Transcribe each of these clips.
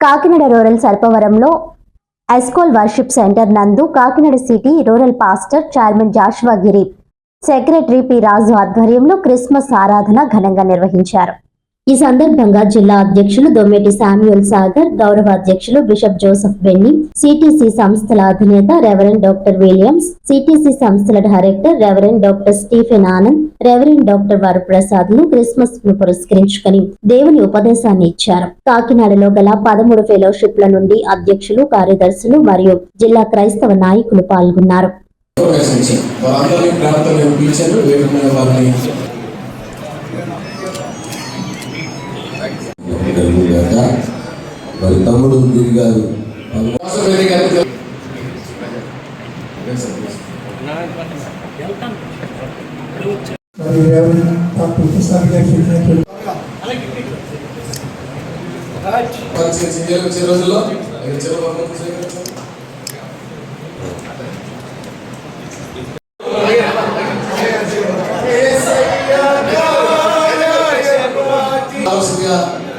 Kakinada rural సర్పవరంలో ఎస్కోల్ worship centre నందు Kakinada city rural pastor chairman Joshua Giri secretary P Raju ఆధ్వర్యంలో Christmas ఆరాధన ఘనంగా నిర్వహించారు. ఈ సందర్భంగా జిల్లా అధ్యక్షులు దొమ్మేటి శామ్యుల్ సాగర్ గౌరవ అధ్యక్షులు బిషప్ జోసెఫ్ బెన్ని సిటిసి సంస్థల అధినేత రెవరెండ్ డాక్టర్ విలియమ్స్ సిటిసి సంస్థల director reverend doctor Stephen Anand reverend doctor వరప్రసాద్లు క్రిస్మస్ను పురస్కరించుకుని దేవుని ఉపదేశాన్ని ఇచ్చారు. కాకినాడలో గల పదమూడు ఫెలోషిప్ల నుండి అధ్యక్షులు కార్యదర్శులు మరియు జిల్లా క్రైస్తవ నాయకులు పాల్గొన్నారు. ప్రసాద్ గారికి చెప్పినట్టు పరిచయం చేయాలి వచ్చే రోజుల్లో మీరు చిన్న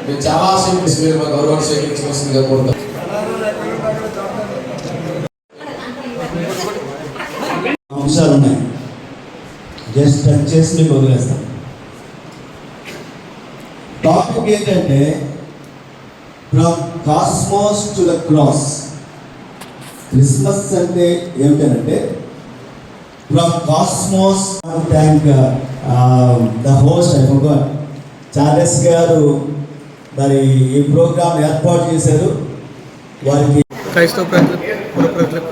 మేము చాలా ఆశయం మీరు మా గౌరవాన్ని స్వీకరించవలసిందిగా కోరుతాం అంశాలు ఉన్నాయి. జస్ట్ టచ్ చేసి మీకు వదిలేస్తాం టాపిక్ ఏంటంటే from cosmos to the cross Christmas అంటే ఏమిటంటే from cosmos thank the host I forgot Charles గారు మరి ఈ ప్రోగ్రాం ఏర్పాటు చేశారు. వారికి క్రైస్తవ ప్రజలకు పుర ప్రజలకు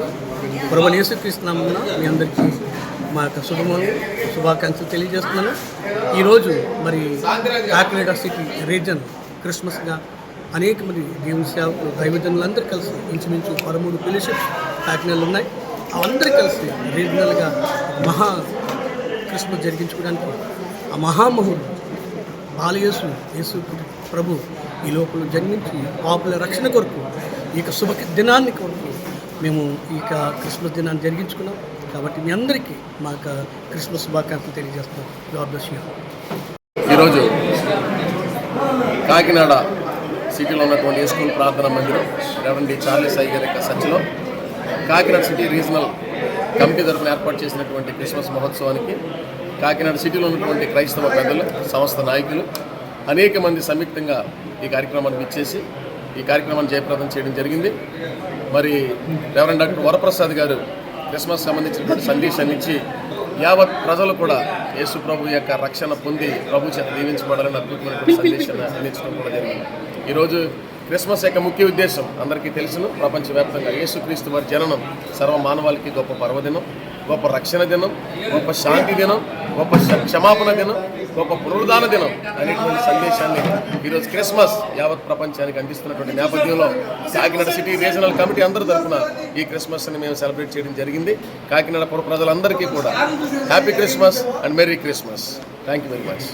ప్రభు యేసుక్రీస్తునామమున మీ అందరికీ మా యొక్క శుభములు శుభాకాంక్షలు తెలియజేస్తున్నాను. ఈరోజు మరి కాకినాడ సిటీ రీజన్ క్రిస్మస్గా అనేక మంది దేవుని సేవకులు దైవజనులందరూ కలిసి ఇంచుమించు పదమూడు ఫెలోషిప్స్ కాకినాడలు ఉన్నాయి. అందరూ కలిసి రీజనల్గా మహా క్రిస్మస్ జరిగించుకోవడానికి ఆ మహామహుడు బాలయేసు యేసు ప్రభు ఈ లోపల జన్మించి పాపుల రక్షణ కొరకు ఈ యొక్క శుభ దినాన్ని కొరకు మేము ఈ యొక్క క్రిస్మస్ దినాన్ని జరిగించుకున్నాం. కాబట్టి మీ అందరికీ మా యొక్క క్రిస్మస్ శుభాకాంక్షలు తెలియజేస్తున్నాం. గాడ్ బ్లెస్ యూ ఈరోజు కాకినాడ సిటీలో ఉన్నటువంటి స్కూల్ ప్రార్థనా మందిరం రెవెండి చార్లెస్ సాయి గారి యొక్క సచ్చిలో కాకినాడ సిటీ రీజనల్ కమిటీ తరఫున ఏర్పాటు చేసినటువంటి క్రిస్మస్ మహోత్సవానికి కాకినాడ సిటీలో ఉన్నటువంటి క్రైస్తవ పెద్దలు సంస్థ నాయకులు అనేక మంది సంయుక్తంగా ఈ కార్యక్రమాన్ని ఇచ్చేసి ఈ కార్యక్రమాన్ని జయప్రదం చేయడం జరిగింది. మరి రెవరెండ్ డాక్టర్ వరప్రసాద్ గారు క్రిస్మస్ సంబంధించినటువంటి సందేశాన్ని ఇచ్చి యావత్ ప్రజలు కూడా యేసు ప్రభు యొక్క రక్షణ పొంది ప్రభు చేత దీవించబడాలని అద్భుతమైనటువంటి సందేశాన్ని అందించడం కూడా జరిగింది. ఈరోజు క్రిస్మస్ యొక్క ముఖ్య ఉద్దేశం అందరికీ తెలుసును ప్రపంచవ్యాప్తంగా యేసుక్రీస్తు వారి జననం సర్వ మానవాళికి గొప్ప పర్వదినం. గొప్ప రక్షణ దినం గొప్ప శాంతి దినం గొప్ప క్షమాపణ దినం గొప్ప పునరుదాన దినం అనేటువంటి సందేశాన్ని ఈరోజు క్రిస్మస్ యావత్ ప్రపంచానికి అందిస్తున్నటువంటి నేపథ్యంలో కాకినాడ సిటీ రీజనల్ కమిటీ అందరి తరఫున ఈ క్రిస్మస్ని మేము సెలబ్రేట్ చేయడం జరిగింది. కాకినాడ పుర ప్రజలందరికీ కూడా happy Christmas and merry Christmas. Thank you very much.